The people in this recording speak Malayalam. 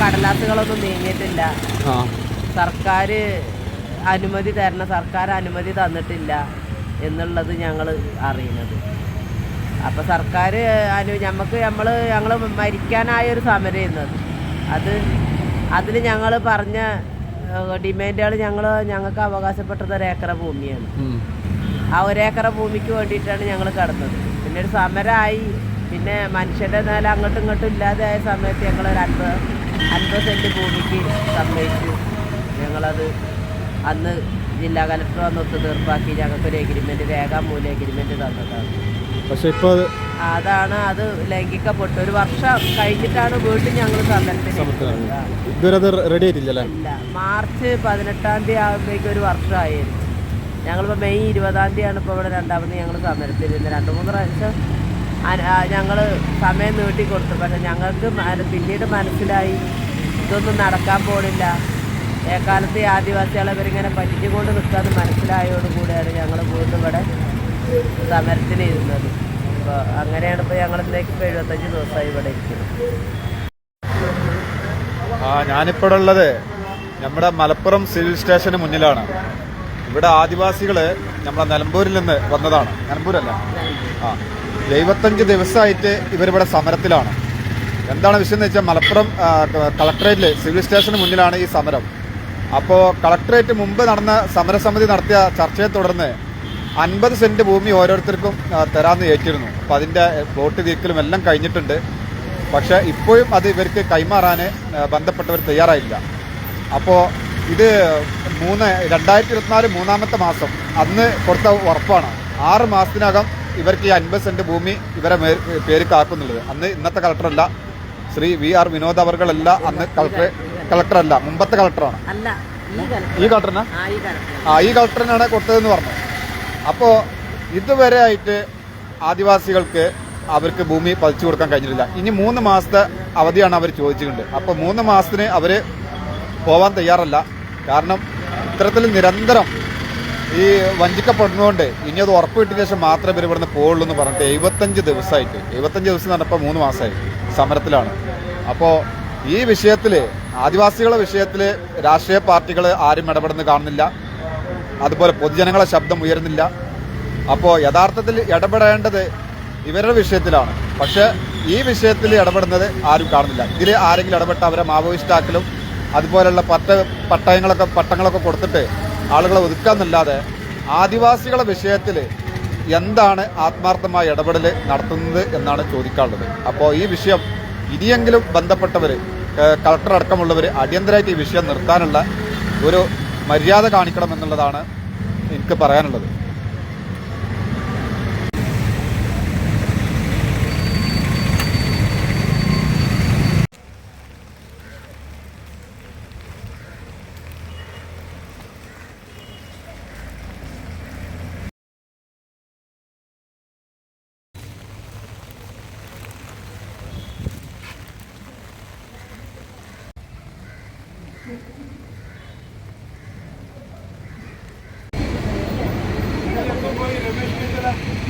കടലാസുകളൊന്നും നീങ്ങിയിട്ടില്ല. സർക്കാർ അനുമതി തരണം സർക്കാർ അനുമതി തന്നിട്ടില്ല എന്നുള്ളത് ഞങ്ങൾ അറിയുന്നത്. അപ്പോൾ സർക്കാർ അനു നമുക്ക് നമ്മൾ ഞങ്ങൾ മരിക്കാനായൊരു സമരമായിരുന്നു അത് അത് അതിന് ഞങ്ങൾ പറഞ്ഞ ഡിമാൻഡുകൾ ഞങ്ങൾ ഞങ്ങൾക്ക് അവകാശപ്പെട്ടത് ഒരു ഏക്കറ ഭൂമിയാണ്. ആ ഒരേക്കറ ഭൂമിക്ക് വേണ്ടിയിട്ടാണ് ഞങ്ങൾ കടന്നത്. പിന്നെ ഒരു സമരമായി പിന്നെ മനുഷ്യന്റെ നില അങ്ങോട്ടും ഇങ്ങോട്ടും ഇല്ലാതെ ആയ സമയത്ത് ഞങ്ങൾ ഒരു അൻപത് അൻപത് സെന്റ് ഭൂമിക്ക് സമ്മതിച്ചു. ഞങ്ങളത് അന്ന് ജില്ലാ കലക്ടർ വന്ന് ഒത്തുതീർപ്പാക്കി ഞങ്ങൾക്കൊരു എഗ്രിമെന്റ് രേഖാമൂലം എഗ്രിമെന്റ് തന്നതാണ്. പക്ഷെ ഇപ്പോൾ അത് അതാണ് അത് ലംഘിക്കപ്പെട്ടു. ഒരു വർഷം കഴിഞ്ഞിട്ടാണ് വീണ്ടും ഞങ്ങൾ സമരത്തിന് ഇല്ല. മാർച്ച് പതിനെട്ടാം തീയതി ആകുമ്പോഴേക്കും ഒരു വർഷമായിരുന്നു. ഞങ്ങളിപ്പോൾ മെയ് ഇരുപതാം തീയതിയാണ് ഇപ്പോൾ ഇവിടെ രണ്ടാമത് ഞങ്ങൾ സമരത്തിരുന്നത് രണ്ട് മൂന്ന് പ്രാവശ്യം ഞങ്ങൾ സമയം നീട്ടി കൊടുത്തു. പക്ഷെ ഞങ്ങൾക്ക് പിന്നീട് മനസ്സിലായി ഇതൊന്നും നടക്കാൻ പോണില്ല. ഏക്കാലത്ത് ആദിവാസികളെ ഇവരിങ്ങനെ പറ്റിച്ചുകൊണ്ട് നിൽക്കാന്ന് മനസ്സിലായതോടുകൂടിയാണ് ഞങ്ങൾ വീണ്ടും ഇവിടെ സമരത്തിന് ഇരുന്നത് അപ്പോൾ അങ്ങനെയാണ് ഇപ്പോൾ ഞങ്ങൾ ഇന്നേക്ക് ഇപ്പോൾ എഴുപത്തഞ്ച് ദിവസമായി ഇവിടെ ഇരിക്കുന്നത്. ആ ഞാനിപ്പോൾ ഉള്ളത് നമ്മുടെ മലപ്പുറം സിവിൽ സ്റ്റേഷന് മുന്നിലാണ്. ഇവിടെ ആദിവാസികൾ നമ്മളെ നിലമ്പൂരിൽ നിന്ന് വന്നതാണ്. നിലമ്പൂരല്ല? ആ. എഴുപത്തഞ്ച് ദിവസമായിട്ട് ഇവരിവിടെ സമരത്തിലാണ്. എന്താണ് വിഷയം എന്ന് വെച്ചാൽ മലപ്പുറം കളക്ടറേറ്റിൽ സിവിൽ സ്റ്റേഷന് മുന്നിലാണ് ഈ സമരം. അപ്പോൾ കളക്ടറേറ്റ് മുമ്പ് നടന്ന സമരസമിതി നടത്തിയ ചർച്ചയെ തുടർന്ന് അൻപത് സെന്റ് ഭൂമി ഓരോരുത്തർക്കും തരാമെന്ന് ഏറ്റിരുന്നു. അപ്പോൾ അതിന്റെ പ്ലോട്ട് തീർക്കലും എല്ലാം കഴിഞ്ഞിട്ടുണ്ട്. പക്ഷേ ഇപ്പോഴും അത് ഇവർക്ക് കൈമാറാൻ ബന്ധപ്പെട്ടവർ തയ്യാറായില്ല. അപ്പോൾ ഇത് മൂന്ന് രണ്ടായിരത്തി ഇരുപത്തിനാല് മൂന്നാമത്തെ മാസം അന്ന് കൊടുത്ത ഉറപ്പാണ്. ആറ് മാസത്തിനകം ഇവർക്ക് ഈ അൻപത് സെന്റ് ഭൂമി ഇവരെ പേര് കാക്കുന്നുള്ളത്. അന്ന് ഇന്നത്തെ കളക്ടറല്ല. ശ്രീ വി ആർ വിനോദ് അവർകളല്ല അന്ന് കളക്ടർ കളക്ടറല്ല. മുമ്പത്തെ കളക്ടറാണ്. ഈ കളക്ടറിനാ? ആ ഈ കലക്ടർ ആ ഈ കളക്ടറിനാണ് കൊടുത്തതെന്ന് പറഞ്ഞു. അപ്പോൾ ഇതുവരെ ആയിട്ട് ആദിവാസികൾക്ക് അവർക്ക് ഭൂമി പതിച്ചു കൊടുക്കാൻ കഴിഞ്ഞിട്ടില്ല. ഇനി മൂന്ന് മാസത്തെ അവധിയാണ് അവർ ചോദിച്ചിട്ടുണ്ട്. അപ്പോൾ മൂന്ന് മാസത്തിന് അവർ പോവാൻ തയ്യാറല്ല. കാരണം ഇത്തരത്തിൽ നിരന്തരം ഈ വഞ്ചിക്കപ്പെടുന്നതുകൊണ്ട് ഇനി അത് ഉറപ്പ് കിട്ടിയ ശേഷം മാത്രമേ ഇവർ ഇവിടുന്ന് പോകുള്ളൂ എന്ന് പറഞ്ഞിട്ട് എഴുപത്തഞ്ച് ദിവസമായിട്ട് എഴുപത്തഞ്ച് ദിവസം പറഞ്ഞപ്പോൾ മൂന്ന് മാസമായി സമരത്തിലാണ്. അപ്പോൾ ഈ വിഷയത്തിൽ ആദിവാസികളുടെ വിഷയത്തിൽ രാഷ്ട്രീയ പാർട്ടികൾ ആരും ഇടപെടുന്നു കാണുന്നില്ല. അതുപോലെ പൊതുജനങ്ങളെ ശബ്ദം ഉയരുന്നില്ല. അപ്പോൾ യഥാർത്ഥത്തിൽ ഇടപെടേണ്ടത് ഇവരുടെ വിഷയത്തിലാണ്. പക്ഷെ ഈ വിഷയത്തിൽ ഇടപെടുന്നത് ആരും കാണുന്നില്ല. ഇതിൽ ആരെങ്കിലും ഇടപെട്ട് അവരെ മാവോയിസ്റ്റാക്കലും അതുപോലെയുള്ള പട്ട പട്ടയങ്ങളൊക്കെ പട്ടങ്ങളൊക്കെ കൊടുത്തിട്ട് ആളുകളെ ഒതുക്കാന്നല്ലാതെ ആദിവാസികളെ വിഷയത്തിൽ എന്താണ് ആത്മാർത്ഥമായ ഇടപെടൽ നടത്തുന്നത് എന്നാണ് ചോദിക്കാനുള്ളത്. അപ്പോൾ ഈ വിഷയം ഇനിയെങ്കിലും ബന്ധപ്പെട്ടവർ കളക്ടർ അടക്കമുള്ളവർ അടിയന്തരമായിട്ട് ഈ വിഷയം നിർത്താനുള്ള ഒരു മര്യാദ കാണിക്കണം എന്നുള്ളതാണ് എനിക്ക് പറയാനുള്ളത്. Yeah.